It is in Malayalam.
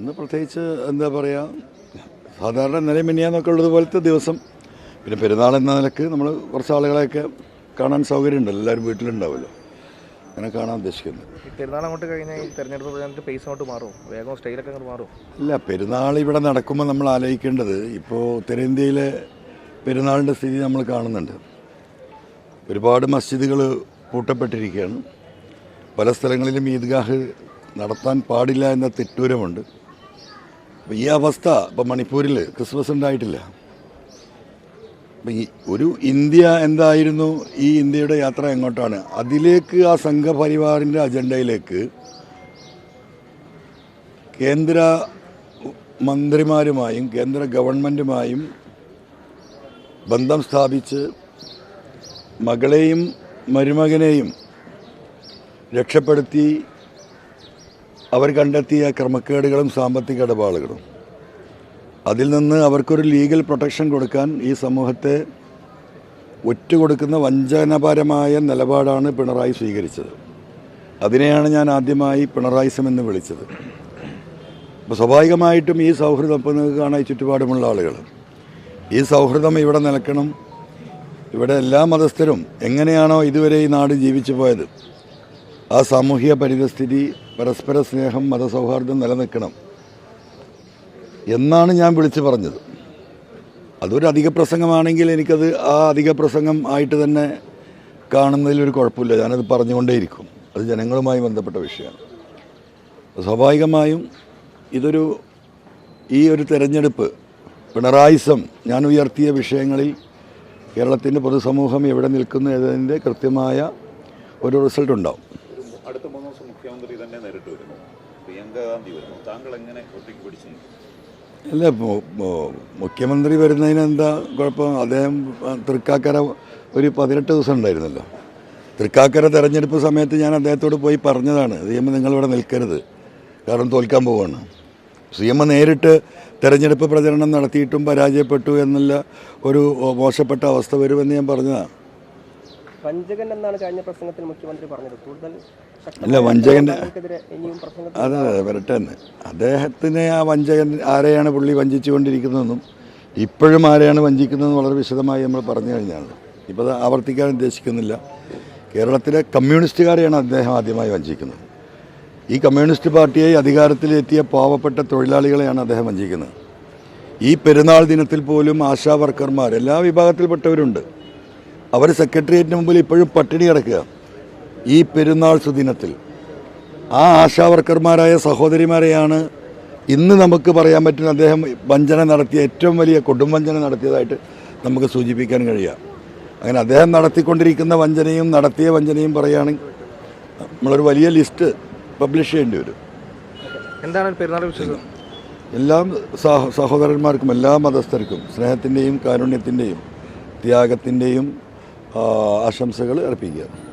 ഇന്ന് പ്രത്യേകിച്ച് എന്താ പറയുക സാധാരണ മിനിയാന്നൊക്കെ ഉള്ളതുപോലത്തെ ദിവസം. പിന്നെ പെരുന്നാൾ എന്ന നിലയ്ക്ക് നമ്മൾ കുറച്ച് ആളുകളെയൊക്കെ കാണാൻ സൗകര്യമുണ്ടല്ലോ എല്ലാവരും വീട്ടിലുണ്ടാവുമല്ലോ. അങ്ങനെ കാണാൻ ഉദ്ദേശിക്കുന്നത് പെരുന്നാൾ അങ്ങോട്ട് കഴിഞ്ഞാൽ ഈ തെരഞ്ഞെടുപ്പ് പ്രചാരണത്തിൽ പേസ് അങ്ങോട്ട് മാറും വേഗം സ്റ്റൈലൊക്കെ അങ്ങോട്ട് മാറും അല്ല പെരുന്നാൾ ഇവിടെ നടക്കുമ്പോൾ നമ്മൾ ആലോചിക്കേണ്ടത് ഇപ്പോൾ ഉത്തരേന്ത്യയിലെ പെരുന്നാളിന്റെ സ്ഥിതി നമ്മൾ കാണുന്നുണ്ട്. ഒരുപാട് മസ്ജിദുകൾ പൂട്ടപ്പെട്ടിരിക്കുകയാണ്. പല സ്ഥലങ്ങളിലും ഈദ്ഗാഹ് നടത്താൻ പാടില്ല എന്ന തെറ്റൂരമുണ്ട്. അപ്പോൾ ഈ അവസ്ഥ ഇപ്പം മണിപ്പൂരിൽ ക്രിസ്മസ് ഉണ്ടായിട്ടില്ല. അപ്പം ഈ ഒരു ഇന്ത്യ എന്തായിരുന്നു? ഈ ഇന്ത്യയുടെ യാത്ര എങ്ങോട്ടാണ്? അതിലേക്ക് ആ സംഘപരിവാറിന്റെ അജണ്ടയിലേക്ക് കേന്ദ്ര മന്ത്രിമാരുമായും കേന്ദ്ര ഗവൺമെന്റുമായും ബന്ധം സ്ഥാപിച്ച് മകളെയും മരുമകനെയും രക്ഷപ്പെടുത്തി അവർ കണ്ടെത്തിയ ക്രമക്കേടുകളും സാമ്പത്തിക ഇടപാടുകളും. അതിൽ നിന്ന് അവർക്കൊരു ലീഗൽ പ്രൊട്ടക്ഷൻ കൊടുക്കാൻ ഈ സമൂഹത്തെ ഒറ്റുകൊടുക്കുന്ന വഞ്ചനപരമായ നിലപാടാണ് പിണറായി സ്വീകരിച്ചത്. അതിനെയാണ് ഞാൻ ആദ്യമായി പിണറായിസം എന്ന് വിളിച്ചത്. അപ്പോൾ സ്വാഭാവികമായിട്ടും ഈ സൗഹൃദം ഇപ്പോൾ നിങ്ങൾക്ക് കാണാൻ ചുറ്റുപാടുമുള്ള ആളുകൾ. ഈ സൗഹൃദം ഇവിടെ നിലക്കണം. ഇവിടെ എല്ലാ മതസ്ഥരും എങ്ങനെയാണോ ഇതുവരെ ഈ നാട് ജീവിച്ചു പോയത്. ആ സാമൂഹിക പരിതസ്ഥിതി പരസ്പര സ്നേഹം മതസൗഹാർദ്ദം നിലനിൽക്കണം. എന്നാണ് ഞാൻ വിളിച്ചു പറഞ്ഞത്. അതൊരു അധിക പ്രസംഗമാണെങ്കിൽ എനിക്കത് ആ അധിക പ്രസംഗം ആയിട്ട് തന്നെ കാണുന്നതിൽ ഒരു കുഴപ്പമില്ല. ഞാനത് പറഞ്ഞുകൊണ്ടേയിരിക്കും. അത് ജനങ്ങളുമായി ബന്ധപ്പെട്ട വിഷയമാണ്. സ്വാഭാവികമായും ഇതൊരു ഈ ഒരു തെരഞ്ഞെടുപ്പ് പിണറായിസം ഞാൻ ഉയർത്തിയ വിഷയങ്ങളിൽ കേരളത്തിന്റെ പൊതുസമൂഹം എവിടെ നിൽക്കുന്നു എന്നതിന്റെ കൃത്യമായ ഒരു റിസൾട്ട് ഉണ്ടാവും മുഖ്യമന്ത്രി തന്നെ നേരിട്ട് വരുന്നു. പ്രിയങ്ക ഗാന്ധി വരുന്നു. താങ്കൾ എങ്ങനെ ഒറ്റയ്ക്ക് പിടിച്ചു? അല്ല മുഖ്യമന്ത്രി വരുന്നതിന് എന്താ കുഴപ്പം? അദ്ദേഹം തൃക്കാക്കര ഒരു പതിനെട്ട് ദിവസം ഉണ്ടായിരുന്നല്ലോ. തൃക്കാക്കര തെരഞ്ഞെടുപ്പ് സമയത്ത് ഞാൻ അദ്ദേഹത്തോട് പോയി പറഞ്ഞതാണ് സി എം നിങ്ങളിവിടെ നിൽക്കരുത്. കാരണം തോൽക്കാൻ പോവാണ്. സി എം നേരിട്ട് തെരഞ്ഞെടുപ്പ് പ്രചരണം നടത്തിയിട്ടും പരാജയപ്പെട്ടു എന്നുള്ള ഒരു മോശപ്പെട്ട അവസ്ഥ വരുമെന്ന് ഞാൻ പറഞ്ഞതാണ് വഞ്ചകൻ എന്നാണ് കഴിഞ്ഞ പ്രസംഗത്തിൽ മുഖ്യമന്ത്രി പറഞ്ഞത്. കൂടുതൽ അല്ല, പ്രസംഗത്തിൽ അതെ അതെ വരട്ടെ എന്ന്. അദ്ദേഹത്തിനെ ആ വഞ്ചകൻ ആരെയാണ് പുള്ളി വഞ്ചിച്ചുകൊണ്ടിരിക്കുന്നതെന്നും ഇപ്പോഴും ആരെയാണ് വഞ്ചിക്കുന്നതെന്ന് വളരെ വിശദമായി നമ്മൾ പറഞ്ഞു കഴിഞ്ഞാണ്. ഇപ്പോൾ അത് ആവർത്തിക്കാൻ ഉദ്ദേശിക്കുന്നില്ല. കേരളത്തിലെ കമ്മ്യൂണിസ്റ്റുകാരെയാണ് അദ്ദേഹം ആദ്യമായി വഞ്ചിക്കുന്നത്. ഈ കമ്മ്യൂണിസ്റ്റ് പാർട്ടിയെ അധികാരത്തിലെത്തിയ പാവപ്പെട്ട തൊഴിലാളികളെയാണ് അദ്ദേഹം വഞ്ചിക്കുന്നത്. ഈ പെരുന്നാൾ ദിനത്തിൽ പോലും ആശാ വർക്കർമാർ എല്ലാ വിഭാഗത്തിൽപ്പെട്ടവരുണ്ട്. അവർ സെക്രട്ടേറിയറ്റിന് മുമ്പിൽ ഇപ്പോഴും പട്ടിണി കിടക്കുക. ഈ പെരുന്നാൾ സുദിനത്തിൽ. ആ ആശാവർക്കർമാരായ സഹോദരിമാരെയാണ് ഇന്ന് നമുക്ക് പറയാൻ പറ്റുന്ന അദ്ദേഹം വഞ്ചന നടത്തിയ ഏറ്റവും വലിയ കൊടുംവഞ്ചന നടത്തിയതായിട്ട് നമുക്ക് സൂചിപ്പിക്കാൻ കഴിയുക. അങ്ങനെ അദ്ദേഹം നടത്തിക്കൊണ്ടിരിക്കുന്ന വഞ്ചനയും നടത്തിയ വഞ്ചനയും പറയുകയാണെങ്കിൽ നമ്മളൊരു വലിയ ലിസ്റ്റ് പബ്ലിഷ് ചെയ്യേണ്ടി വരും. എന്താണ് പെരുന്നാൾ വിശ്വാസം എല്ലാ സഹ സഹോദരന്മാർക്കും എല്ലാ മതസ്ഥർക്കും സ്നേഹത്തിന്റെയും കാരുണ്യത്തിന്റെയും ത്യാഗത്തിന്റെയും ആശംസകൾ അർപ്പിക്കുക.